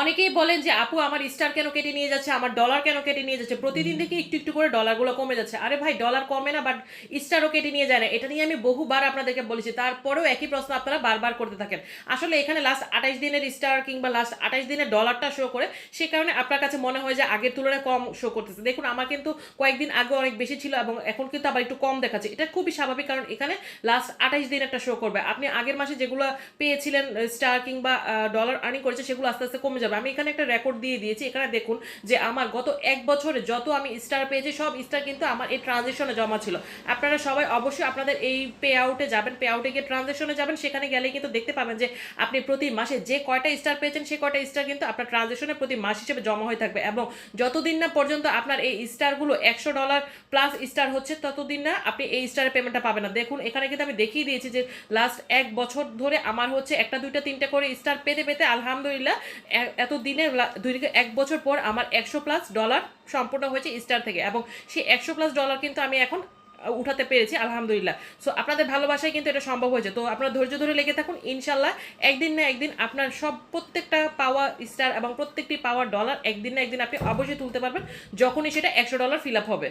অনেকেই বলেন যে, আপু, আমার স্টার কেন কেটে নিয়ে যাচ্ছে? আমার ডলার কেন কেটে নিয়ে যাচ্ছে? প্রতিদিন থেকে একটু একটু করে ডলারগুলো কমে যাচ্ছে। আরে ভাই ডলার কমে না বাট স্টারও কেটে নিয়ে যায় না। এটা নিয়ে আমি বহুবার আপনাদেরকে বলেছি। তারপরেও একই প্রশ্ন আপনারা বারবার করতে থাকেন। আসলে এখানে লাস্ট আঠাইশ দিনের স্টার কিংবা লাস্ট আঠাইশ দিনের ডলারটা শো করে, সে কারণে আপনার কাছে মনে হয় যে, আগের তুলনায় কম শো করতেছে। দেখুন, আমার কিন্তু কয়েকদিন আগে অনেক বেশি ছিল এবং এখন কিন্তু আবার একটু কম দেখাচ্ছে। এটা খুবই স্বাভাবিক, কারণ এখানে লাস্ট আঠাইশ দিন একটা শো করবে। আপনি আগের মাসে যেগুলো পেয়েছিলেন স্টার কিংবা ডলার আর্নিং করেছে, সেগুলো আস্তে আস্তে কমে যাবে। আমি এখানে একটা রেকর্ড দিয়ে দিয়েছি। এখানে দেখুন যে আমার গত এক বছরে যত আমি স্টার পেয়েছি, সব স্টার কিন্তু আমার এই ট্রানজেকশনে জমা ছিল। আপনারা সবাই অবশ্যই আপনাদের এই পে আউটে যাবেন। পে আউটে গিয়ে ট্রানজেকশনে যাবেন। সেখানে গেলে কিন্তু দেখতে পাবেন যে আপনি প্রতি মাসে যে কয়টা স্টার পেয়েছেন, সে কয়টা স্টার কিন্তু আপনার ট্রানজেকশনে প্রতি মাস হিসেবে জমা হয়ে থাকবে এবং যতদিন না পর্যন্ত আপনার এই স্টারগুলো একশো ডলার প্লাস স্টার হচ্ছে, ততদিন না আপনি এই স্টারের পেমেন্টটা পাবেন না। দেখুন, এখানে কিন্তু আমি দেখিয়ে দিয়েছি যে লাস্ট এক বছর ধরে আমার হচ্ছে একটা, দুইটা, তিনটা করে স্টার পেতে পেতে আলহামদুলিল্লাহ এত দিনের দুই থেকে এক বছর পর আমার একশো প্লাস ডলার সম্পূর্ণ হয়েছে স্টার থেকে এবং সেই একশো প্লাস ডলার কিন্তু আমি এখন উঠাতে পেরেছি, আলহামদুলিল্লাহ। সো আপনাদের ভালোবাসায় কিন্তু এটা সম্ভব হয়েছে। তো আপনারা ধৈর্য ধরে লেগে থাকুন ইনশাল্লাহ একদিন না একদিন আপনার সব প্রত্যেকটা পাওয়া স্টার এবং প্রত্যেকটি পাওয়ার ডলার একদিন না একদিন আপনি অবশ্যই তুলতে পারবেন, যখনই সেটা একশো ডলার ফিল আপ হবে।